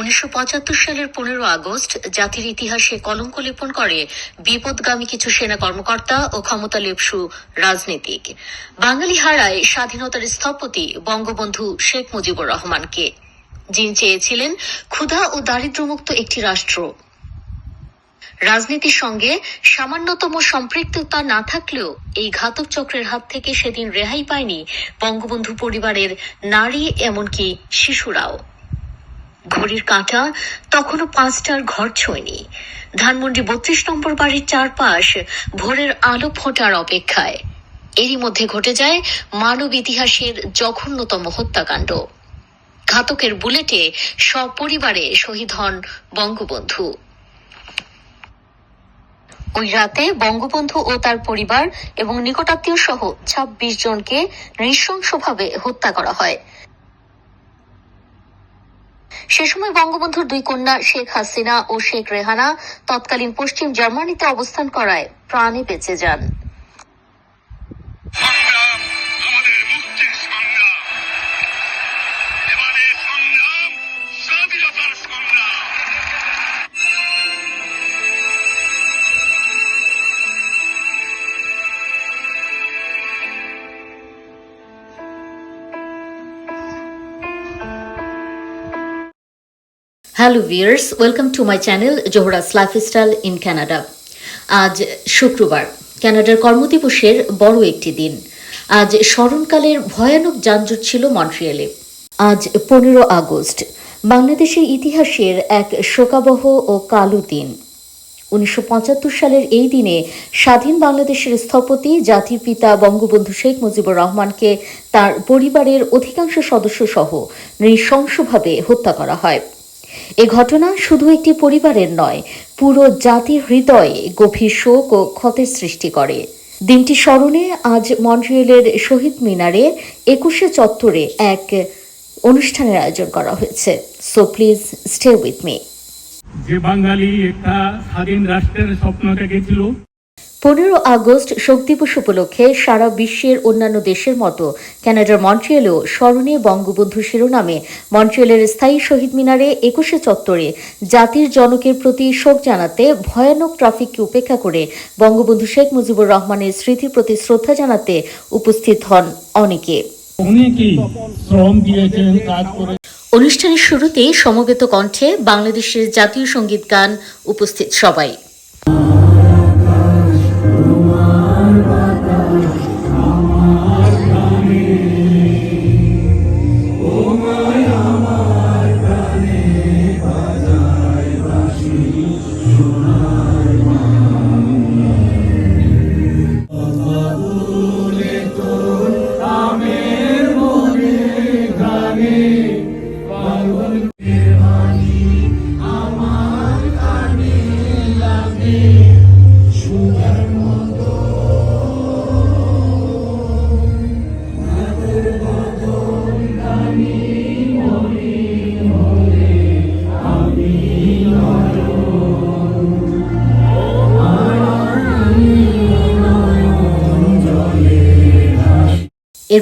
উনিশশো পঁচাত্তর সালের পনেরো আগস্ট জাতির ইতিহাসে কলঙ্ক লেপন করে বিপদগামী কিছু সেনা কর্মকর্তা ও ক্ষমতা লেপসু রাজনীতিক। বাঙালি হারায় স্বাধীনতার স্থপতি বঙ্গবন্ধু শেখ মুজিবুর রহমানকে। যিনি চেয়েছিলেন ক্ষুধা ও দারিদ্র্যমুক্ত একটি রাষ্ট্র। রাজনীতির সঙ্গে সামান্যতম সম্পৃক্ততা না থাকলেও এই ঘাতক চক্রের হাত থেকে সেদিন রেহাই পায়নি বঙ্গবন্ধু পরিবারের নারী, এমনকি শিশুরাও। ঘড়ির কাঁটা তখনও পাঁচটার ঘর ছোঁয়নি। ধানমন্ডি বত্রিশ নম্বর বাড়ির চারপাশ ভোরের আলো ফোটার অপেক্ষায়। এরই মধ্যে ঘটে যায় মানব ইতিহাসের জঘন্যতম হত্যাকাণ্ড। ঘাতকের বুলেটে সপরিবারে শহীদ হন বঙ্গবন্ধু। ওই রাতে বঙ্গবন্ধু ও তার পরিবার এবং নিকটাত্মীয় সহ ছাব্বিশ জনকে নৃশংসভাবে হত্যা করা হয়। সে সময় বঙ্গবন্ধুর দুই কন্যা শেখ হাসিনা ও শেখ রেহানা তৎকালীন পশ্চিম জার্মানিতে অবস্থান করায় প্রাণে বেঁচে যান। Hello viewers welcome to my channel Zohra's lifestyle in Canada আজ শুক্রবার কানাডার কর্মদিবসের বড় একটি দিন। আজ স্মরণকালের ভয়ানক যানজট ছিল মন্ট্রিয়ালে। আজ পনেরো আগস্ট, বাংলাদেশের ইতিহাসের এক শোকাবহ ও কালো দিন। উনিশশো পঁচাত্তর সালের এই দিনে স্বাধীন বাংলাদেশের স্থপতি, জাতির পিতা বঙ্গবন্ধু শেখ মুজিবুর রহমানকে তার পরিবারের অধিকাংশ সদস্য সহ নৃশংসভাবে হত্যা করা হয়। এ ঘটনা শুধু একটি পরিবারের নয়, পুরো জাতির হৃদয়ে গভীর শোক ও ক্ষতের সৃষ্টি করে। দিনটি স্মরণে আজ মন্ট্রিয়েলের শহীদ মিনারে একুশে চত্বরে এক অনুষ্ঠানের আয়োজন করা হয়েছে। So please stay with me যে বাঙালি একটা স্বাধীন রাষ্ট্রের স্বপ্ন দেখেছিল পনেরো আগস্ট শোক দিবস উপলক্ষে সারা বিশ্বের অন্যান্য দেশের মতো কানাডার মন্ট্রিয়েলেও স্মরণে বঙ্গবন্ধু শিরোনামে মন্ট্রিয়েলের স্থায়ী শহীদ মিনারে একুশে চত্বরে জাতির জনকের প্রতি শোক জানাতে ভয়ানক ট্রাফিককে উপেক্ষা করে বঙ্গবন্ধু শেখ মুজিবুর রহমানের স্মৃতির প্রতি শ্রদ্ধা জানাতে উপস্থিত হন অনেকে। অনুষ্ঠানের শুরুতেই সমবেত কণ্ঠে বাংলাদেশের জাতীয় সংগীত গান উপস্থিত সবাই।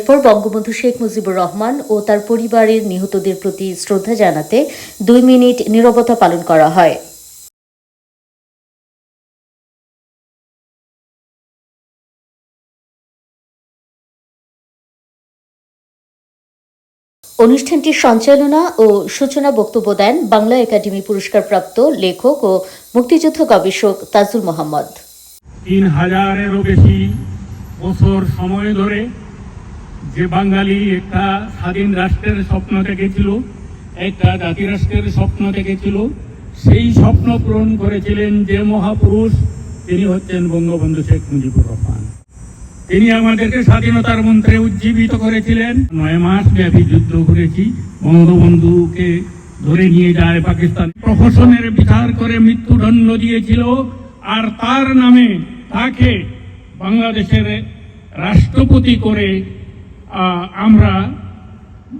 এরপর বঙ্গবন্ধু শেখ মুজিবুর রহমান ও তার পরিবারের নিহতদের প্রতি শ্রদ্ধা জানাতে দুই মিনিট নীরবতা পালন করা হয়। অনুষ্ঠানটির সঞ্চালনা ও সূচনা বক্তব্য দেন বাংলা একাডেমি পুরস্কারপ্রাপ্ত লেখক ও মুক্তিযুদ্ধ গবেষক তাজুল মোহাম্মদ। তিন হাজারেরও বেশি বছর সময় ধরে যে বাঙালি একটা স্বাধীন রাষ্ট্রের স্বপ্ন দেখেছিল, একটা জাতিরাষ্ট্রের স্বপ্ন দেখেছিল, সেই স্বপ্ন পূরণ করেছিলেন যে মহাপুরুষ, তিনি হচ্ছেন বঙ্গবন্ধু শেখ মুজিবুর রহমান। তিনি আমাদেরকে স্বাধীনতার মন্ত্রে উজ্জীবিত করেছিলেন। নয় মাস ব্যাপী যুদ্ধ করেছি, বঙ্গবন্ধুকে ধরে নিয়ে যায় পাকিস্তান। প্রহসনের বিচার করে মৃত্যুদণ্ড দিয়েছিল, আর তার নামে তাকে বাংলাদেশের রাষ্ট্রপতি করে আমরা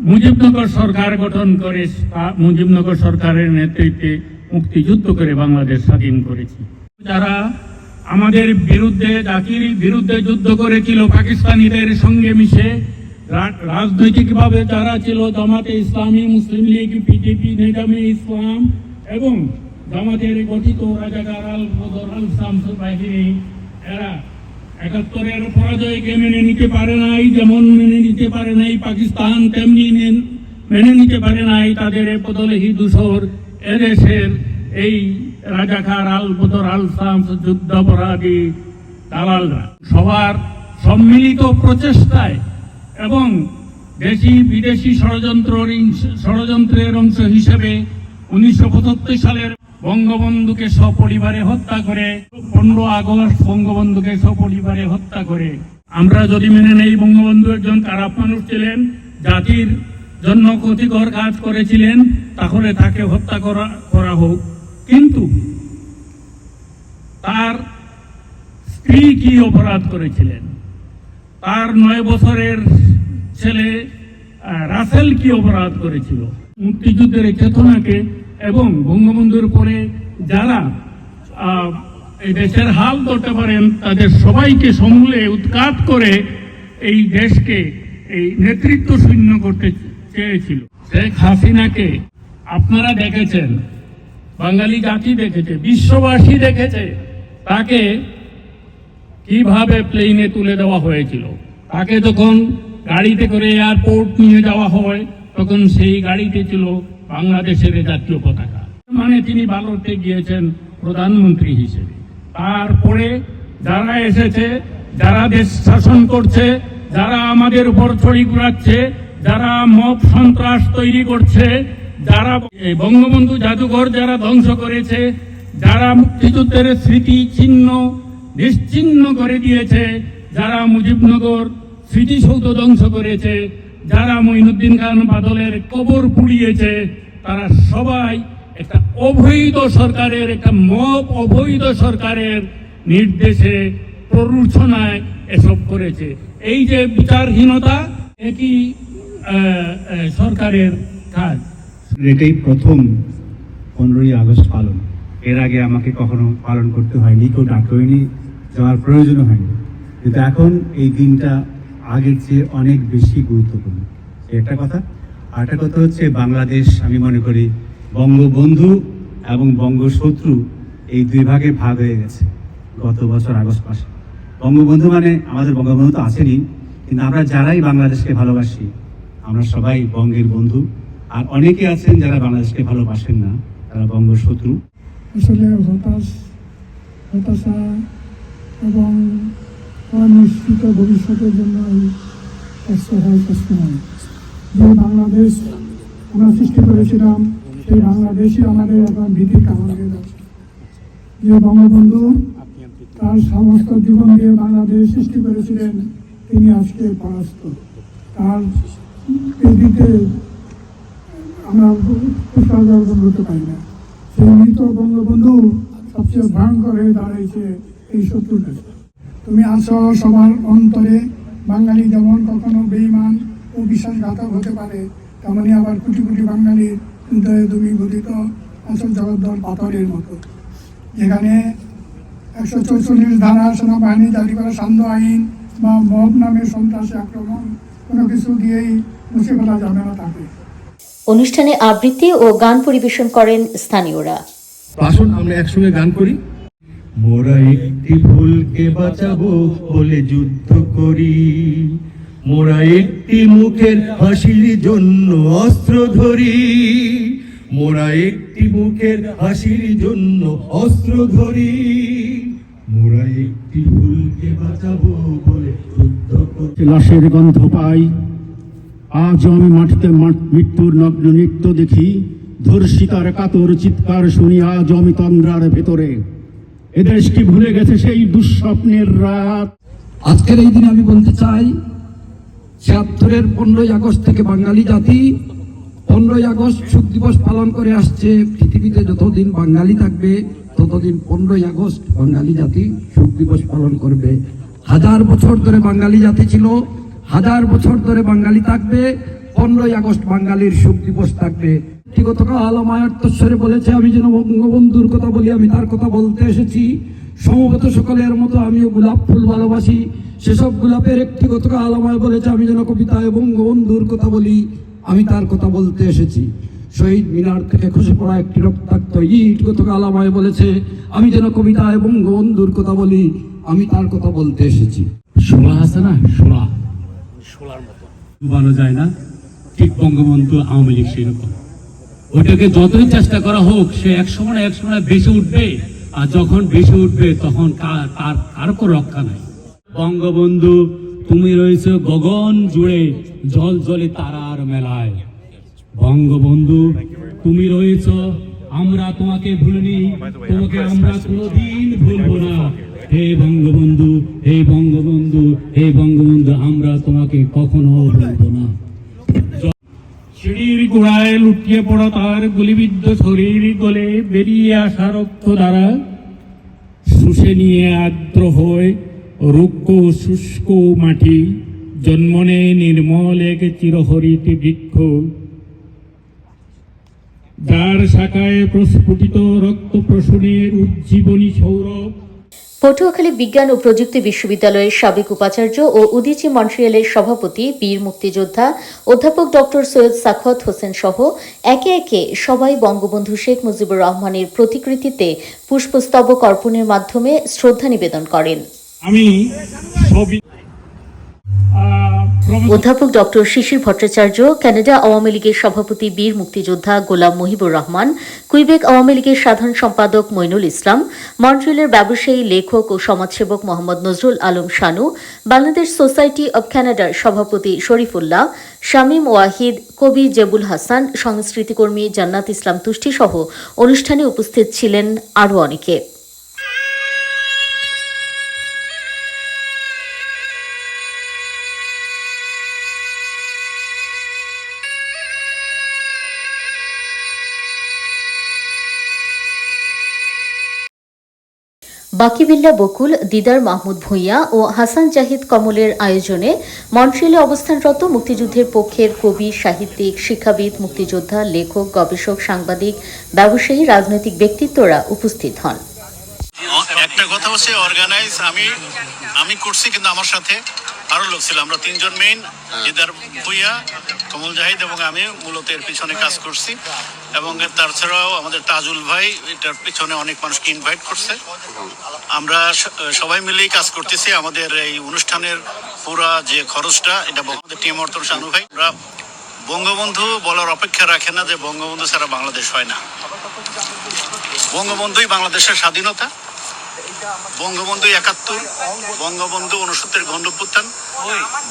মুজিবনগর সরকার গঠন করে মুজিবনগর সরকারের নেতৃত্বে মুক্তিযুদ্ধ করে বাংলাদেশ স্বাধীন করেছি। যারা আমাদের বিরুদ্ধে, জাতির বিরুদ্ধে যুদ্ধ করেছিল, পাকিস্তানিদের সঙ্গে মিশে রাজনৈতিকভাবে যারা ছিল, জামাতে ইসলামী, মুসলিম লীগ, বিজেপি নিজামে ইসলাম এবং জামাতের গঠিত রাজাকার আল বদর আল শামসুর বাহিনী, এরা একাত্তরের পরাজয়কে মেনে নিতে পারে নাই, যেমন মেনে নিতে পারে নাই পাকিস্তান, তেমনি মেনে নিতে পারে নাই তাদের এ পদলেহী দূষর এদেশের এই রাজাকার আল বদর, আল শামস যুদ্ধাপরাধী দালালরা। সবার সম্মিলিত প্রচেষ্টায় এবং দেশি বিদেশি ষড়যন্ত্র ষড়যন্ত্রের অংশ হিসেবে উনিশশো পঁচাত্তর সালের বঙ্গবন্ধুকে সপরিবারে হত্যা করে, পনেরো আগস্ট বঙ্গবন্ধুকে সপরিবারে হত্যা করে। আমরা যদি মেনে নেই বঙ্গবন্ধু একজন খারাপ মানুষ ছিলেন, জাতির জন্য ক্ষতিকর কাজ করেছিলেন, তাহলে তাকে হত্যা করা করা হোক। কিন্তু তার স্ত্রী কি অপরাধ করেছিলেন? তার নয় বছরের ছেলে রাসেল কি অপরাধ করেছিল? মুক্তিযুদ্ধের চেতনাকে এবং বঙ্গবন্ধুর পরে যারা এই দেশের হাল ধরতে পারেন, তাদের সবাইকে সমূলে উৎখাত করে এই দেশকে এই নেতৃত্ব শূন্য করতে চেয়েছিল। শেখ হাসিনাকে আপনারা দেখেছেন, বাঙালি জাতি দেখেছে, বিশ্ববাসী দেখেছে, তাকে কীভাবে প্লেনে তুলে দেওয়া হয়েছিল। তাকে যখন গাড়িতে করে এয়ারপোর্ট নিয়ে যাওয়া হয়, তখন সেই গাড়িতে ছিল বাংলাদেশের জাতীয় পতাকা। মানে তিনি ভারতে গিয়েছেন প্রধানমন্ত্রী হিসেবে। তারপরে যারা এসেছে, যারা দেশ শাসন করছে, যারা আমাদের উপর ছড়ি ঘুরাচ্ছে, যারা মব সন্ত্রাস তৈরি করছে, যারা বঙ্গবন্ধু জাদুঘর যারা ধ্বংস করেছে, যারা মুক্তিযুদ্ধের স্মৃতি চিহ্ন নিশ্চিহ্ন করে দিয়েছে, যারা মুজিবনগর স্মৃতিসৌধ ধ্বংস করেছে যারা মঈনুদ্দিন খান বাদলের কবর পুড়িয়েছে, তারা সবাই একটা অবৈধ সরকারের, একটা মব অবৈধ সরকারের নির্দেশে প্ররোচনায় এসব করেছে। এই যে বিচারহীনতা একই সরকারের কাজ? এটাই প্রথম পনেরোই আগস্ট পালন। এর আগে আমাকে কখনো পালন করতে হয়নি, কেউ ডাকেনি যাওয়ার প্রয়োজনও হয়নি। কিন্তু এখন এই দিনটা আগের চেয়ে অনেক বেশি গুরুত্বপূর্ণ। একটা কথা। আর একটা কথা হচ্ছে বাংলাদেশ, আমি মনে করি, বঙ্গবন্ধু এবং বঙ্গশত্রু এই দুই ভাগে ভাগ হয়ে গেছে গত বছর আগস্ট মাসে। বঙ্গবন্ধু মানে আমাদের বঙ্গবন্ধু তো আসেনি কিন্তু আমরা যারাই বাংলাদেশকে ভালোবাসি, আমরা সবাই বঙ্গের বন্ধু। আর অনেকে আছেন যারা বাংলাদেশকে ভালোবাসেন না, তারা বঙ্গশত্রু। আসলে হতাশ, হতাশা এবং অনিশ্চিত ভবিষ্যতের জন্য এই কষ্ট হয় সবসময় যে বাংলাদেশ আমরা সৃষ্টি করেছিলাম, সেই বাংলাদেশই আমাদের এখন হয়ে যাচ্ছে যে বঙ্গবন্ধু তার সমস্ত জীবন দিয়ে বাংলাদেশ সৃষ্টি করেছিলেন, তিনি আজকে পরাস্ত। তার দিকে আমরা অর্জন করতে পারি না। সেই মৃত বঙ্গবন্ধু সবচেয়ে ভয়ঙ্কর হয়ে দাঁড়িয়েছে এই শত্রুটা তুমি আছো সবার অন্তরে বাঙালি যেমন কখনো বেইমান ও বিশ্বাসঘাতক হতে পারে তেমনি আবার কোটি কোটি বাঙালির হৃদয়ে তুমি গঠিত আসল জগদ্দল পাথরের মতো। যেখানে একশো চৌচল্লিশ ধারা সেনাবাহিনী জারি করা সান্ধ্য আইন বা মব নামে সন্ত্রাসী আক্রমণ কোনো কিছু দিয়েই মুছে ফেলা যাবে না তাকে। অনুষ্ঠানে আবৃত্তি ও গান পরিবেশন করেন স্থানীয়রা। আসুন আমরা একসঙ্গে গান করি। মোরা একটি ভুলকে বাঁচাবো বলে যুদ্ধ করি। মোরা একটি মুখের হাসির জন্য অস্ত্র ধরি। মোরা একটি মুখের হাসির জন্য অস্ত্র ধরি। মোরা একটি ভুলকে বাঁচাবো বলে যুদ্ধ করি। লাশের গন্ধ পাই। আজ আমি মাটিতে মাট- মৃত্যুর নগ্ন নৃত্য দেখি। ধর্ষিতার কাতর চিৎকার শুনি আজ আমি তন্দ্রার ভেতরে। এদেশ কি ভুলে গেছে সেই দুঃস্বপ্নের রাত। আজকের এই দিনে আমি বলতে চাই, ছিয়াত্তরের পনেরোই আগস্ট থেকে বাঙালি জাতি পনেরোই আগস্ট শোক দিবস পালন করে আসছে। পৃথিবীতে যতদিন বাঙালি থাকবে, ততদিন পনেরোই আগস্ট বাঙালি জাতি শোক দিবস পালন করবে। হাজার বছর ধরে বাঙালি জাতি ছিল, হাজার বছর ধরে বাঙালি থাকবে, পনেরোই আগস্ট বাঙালির শোক দিবস থাকবে। গতকাল আমায়াত্তস্বরে বলেছে আমি যেন বঙ্গবন্ধুর কথা বলি আমি তার কথা বলতে এসেছি। সমবেত সকলের মতো আমিও গোলাপ ফুল ভালোবাসি। সেসব গোলাপের একটি গতকাল আমায় বলেছে আমি যেন কবিতায় বঙ্গবন্ধুর কথা বলি আমি তার কথা বলতে এসেছি। শহীদ মিনার থেকে খসে পড়া একটি রক্তাক্ত ইট গতকাল আমায় বলেছে আমি যেন কবিতায় বঙ্গবন্ধুর কথা বলি আমি তার কথা বলতে এসেছি। শোলা আছে না? শোলা। ডুবানো যায় না। ঠিক বঙ্গবন্ধু আওয়ামী লীগ সেরকম ওটাকে যতই চেষ্টা করা হোক, সে এক সময় এক সময় বেশি উঠবে। আর যখন বেশি উঠবে, তখন তার কার কোনো রক্ষা নাই। বঙ্গবন্ধু, তুমি রয়েছে গগন জুড়ে জল জলে তারার মেলায়। বঙ্গবন্ধু, তুমি রয়েছ, আমরা তোমাকে ভুলিনি। তোমাকে আমরা কোনোদিন ভুলবো না। হে বঙ্গবন্ধু হে বঙ্গবন্ধু হে বঙ্গবন্ধু, আমরা তোমাকে কখনো ভুলবো না। সিঁড়ির গোড়ায় লুটিয়ে পড়া তার গুলিবিদ্ধ শরীর গলে বেরিয়ে আসা রক্ত দ্বারা শুষে নিয়ে আর্দ্র হয়ে রুক্ষ শুষ্ক মাটি জন্ম নেয় নির্মল এক চিরহরিত বৃক্ষ। যার শাখায় প্রস্ফুটিত রক্ত প্রসূনের উজ্জীবনী সৌরভ পটুয়াখালী বিজ্ঞান ও প্রযুক্তি বিশ্ববিদ্যালয়ের সাবেক উপাচার্য ও উদিচি মন্ট্রিয়ালের সভাপতি, বীর মুক্তিযোদ্ধা, অধ্যাপক ডক্টর সৈয়দ সাখত হোসেন সহ একে একে সবাই বঙ্গবন্ধু শেখ মুজিবুর রহমানের প্রতিকৃতিতে পুষ্পস্তবক অর্পণের মাধ্যমে শ্রদ্ধা নিবেদন করেন। আমি অধ্যাপক ডক্টর শিশির ভট্টাচার্য, কানাডা আওয়ামী লীগের সভাপতি বীর মুক্তিযোদ্ধা গোলাম মুহিবুর রহমান, কুইবেক আওয়ামী লীগের সাধারণ সম্পাদক মইনুল ইসলাম, মন্ট্রিলের ব্যবসায়ী লেখক ও সমাজসেবক মোহাম্মদ নজরুল আলম শানু, বাংলাদেশ সোসাইটি অব কানাডার সভাপতি শরীফুল্লাহ, শামীম ওয়াহিদ, কবি জেবুল হাসান, সংস্কৃতিকর্মী জান্নাত ইসলাম তুষ্টি সহ অনুষ্ঠানে উপস্থিত ছিলেন আরও অনেকে। বাকিবিল্লা বকুল, দিদার মাহমুদ ভূঁইয়া ও হাসান জাহিদ কমলের আয়োজনে মন্ট্রিয়ালে অবস্থানরত মুক্তিযুদ্ধের পক্ষের কবি, সাহিত্যিক, শিক্ষাবিদ, মুক্তিযোদ্ধা, লেখক, গবেষক, সাংবাদিক, ব্যবসায়ী, রাজনৈতিক ব্যক্তিত্বরা উপস্থিত হন। একটা কথা হচ্ছে অর্গানাইজ আমি আমি করছি কিন্তু আমার সাথে। আরও লোক ছিল আমরা তিনজন মেইন ইদার ভুইয়া কমল জাহিদ এবং আমি মূলত এর পিছনে কাজ করছি। এবং তাছাড়াও আমাদের তাজুল ভাই এটার পিছনে অনেক মানুষকে ইনভাইট করছে। আমরা সবাই মিলেই কাজ করতেছি। আমাদের এই অনুষ্ঠানের পুরা যে খরচটা এটা আমাদের টিম অর্থ শানু ভাই। আমরা বঙ্গবন্ধু বলার অপেক্ষা রাখে না যে বঙ্গবন্ধু ছাড়া বাংলাদেশ হয় না। বঙ্গবন্ধুই বাংলাদেশের স্বাধীনতা। বঙ্গবন্ধু একাত্তর, বঙ্গবন্ধু উনসত্তর গণ্ডপুত্থান,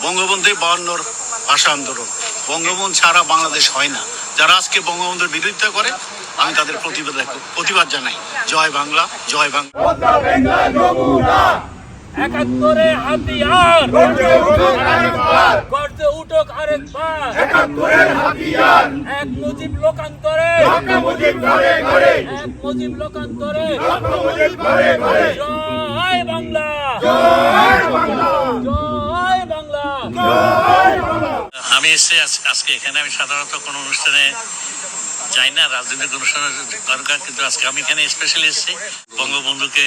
বঙ্গবন্ধু বাহান্নর ভাষা আন্দোলন। বঙ্গবন্ধু ছাড়া বাংলাদেশ হয় না। যারা আজকে বঙ্গবন্ধুর বিরোধিতা করে, আমি তাদের প্রতিবাদ প্রতিবাদ জানাই। জয় বাংলা জয় বাংলা। একাত্তরে হাতিয়ার। গর্জে উঠুক আরেকবার। এক মুজিব লোকান্তরে। এক মুজিব লোকান্তরে। জয় বাংলা। জয় বাংলা। আমি এসে আজকে এখানে। আমি সাধারণত কোনো অনুষ্ঠানে যাই না, রাজনৈতিক অনুষ্ঠানের দরকার, কিন্তু আজকে আমি এখানে স্পেশালি এসেছি। বঙ্গবন্ধুকে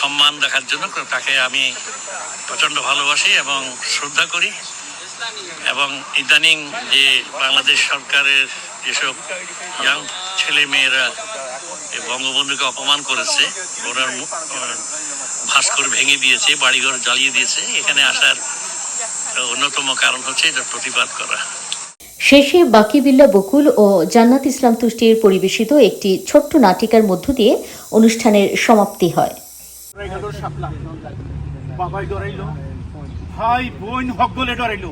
সম্মান দেখার জন্য, তাকে আমি প্রচণ্ড ভালোবাসি এবং শ্রদ্ধা করি। এবং ইদানিং যে বাংলাদেশ সরকারের যেসব ইয়াং ছেলে মেয়েরা বঙ্গবন্ধুকে অপমান করেছে, ওনার ভাস্কর ভেঙে দিয়েছে, বাড়িঘর জ্বালিয়ে দিয়েছে, এখানে আসার অন্যতম কারণ হচ্ছে এটা প্রতিবাদ করা। শেষে বাকিবিল্লা বকুল ও জান্নাত ইসলাম তুষ্টির পরিবেশিত একটি ছোট্ট নাটিকার মধ্য দিয়ে অনুষ্ঠানের সমাপ্তি হয়। ভাই বোন হকগলে ডরাইলো।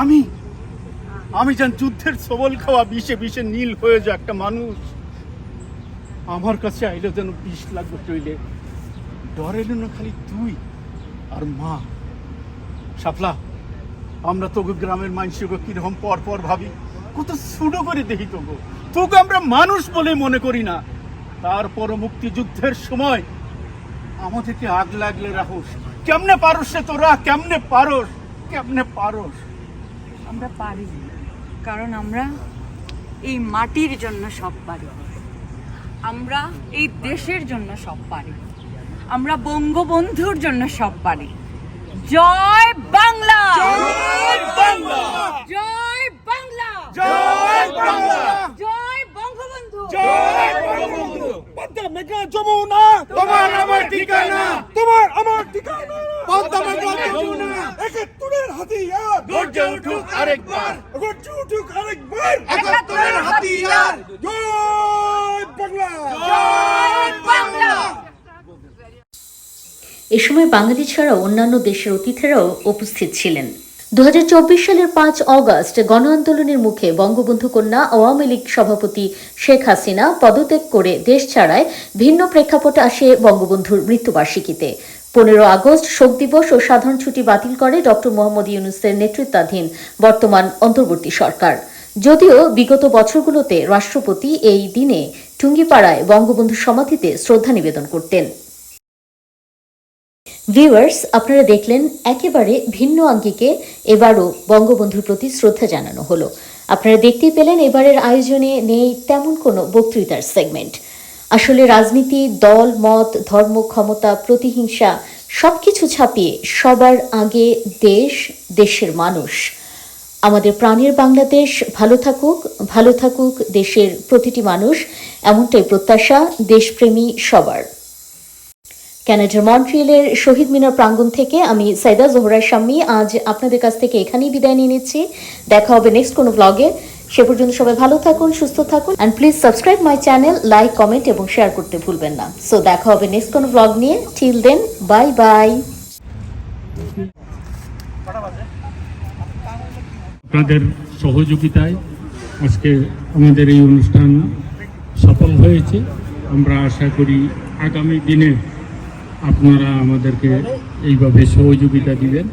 আমি আমি যেন যুদ্ধের সবল খাওয়া বিষে বিষে নীল হয়ে যা একটা মানুষ। আমার কাছে আইলো যেন বিষ লাগবে চইলে। ডরাইলো না খালি তুই আর মা। শাপলা আমরা তোকে গ্রামের মানুষকে কীরকম পর পর ভাবি। কত ছোট করে দেখি তোকে তোকে আমরা মানুষ বলে মনে করি না। তারপর মুক্তিযুদ্ধের সময় আমাদেরকে আগ লাগলে রাখোস। কেমনে পারস রে তোরা? কেমনে পারস? কেমনে পারস? আমরা পারি কারণ আমরা এই মাটির জন্য সব পারি। আমরা এই দেশের জন্য সব পারি। আমরা বঙ্গবন্ধুর জন্য সব পারি। জয় বাংলা। জয় বাংলা। জয় বাংলা। জয় বাংলা। জয় বঙ্গবন্ধু। জয় বঙ্গবন্ধু। পদ্মা মেঘনা যমুনা। তোমার আমার ঠিকানা। তোমার আমার ঠিকানা। পদ্মা মেঘনা যমুনা। একাত্তরের হাতিয়ার। গর্জে উঠুক আরেকবার। গর্জে উঠুক আরেকবার। একাত্তরের হাতিয়ার। জয় বাংলা জয় বাংলা এ সময় বাঙালি ছাড়াও অন্যান্য দেশের অতিথিরাও উপস্থিত ছিলেন। দু হাজার চব্বিশ সালের পাঁচ অগস্ট গণ আন্দোলনের মুখে বঙ্গবন্ধু কন্যা আওয়ামী লীগ সভাপতি শেখ হাসিনা পদত্যাগ করে দেশ ছাড়ায় ভিন্ন প্রেক্ষাপটে আসে বঙ্গবন্ধুর মৃত্যুবার্ষিকীতে। পনেরো আগস্ট শোক দিবস ও সাধারণ ছুটি বাতিল করে ডক্টর মোহাম্মদ ইউনুসের নেতৃত্বাধীন বর্তমান অন্তর্বর্তী সরকার। যদিও বিগত বছরগুলোতে রাষ্ট্রপতি এই দিনে টুঙ্গিপাড়ায় বঙ্গবন্ধু সমাধিতে শ্রদ্ধা নিবেদন করতেন। ভিউয়ার্স আপনারা দেখলেন একেবারে ভিন্ন আঙ্গিকে এবারও বঙ্গবন্ধুর প্রতি শ্রদ্ধা জানানো হলো। আপনারা দেখতেই পেলেন এবারের আয়োজনে নেই তেমন কোনো বক্তৃতার সেগমেন্ট আসলে রাজনীতি, দল, মত, ধর্ম, ক্ষমতা, প্রতিহিংসা সবকিছু ছাপিয়ে সবার আগে দেশ, দেশের মানুষ। আমাদের প্রাণের বাংলাদেশ ভালো থাকুক ভালো থাকুক দেশের প্রতিটি মানুষ, এমনটাই প্রত্যাশা দেশপ্রেমী সবার। ক্যানাডার মন্ট্রিয়েলের শহীদ মিনার প্রাঙ্গণ থেকে আমি সাইদা জোহরা শাম্মী আজ আপনাদের কাছ থেকে এখানেই বিদায় নিয়ে নিচ্ছি। দেখা হবে নেক্সট কোনো ব্লগে সে পর্যন্ত সবাই ভালো থাকুন, সুস্থ থাকুন and please subscribe my channel like comment এবং শেয়ার করতে ভুলবেন না। সো দেখা হবে নেক্সট কোনো ব্লগ নিয়ে। টিল দেন বাই বাই আপনাদের সহযোগিতায় আজকে আমাদের এই অনুষ্ঠান সফল হয়েছে। আমরা আশা করি আগামী দিনে আপনারা আমাদেরকে এইভাবে সহযোগিতা দিবেন।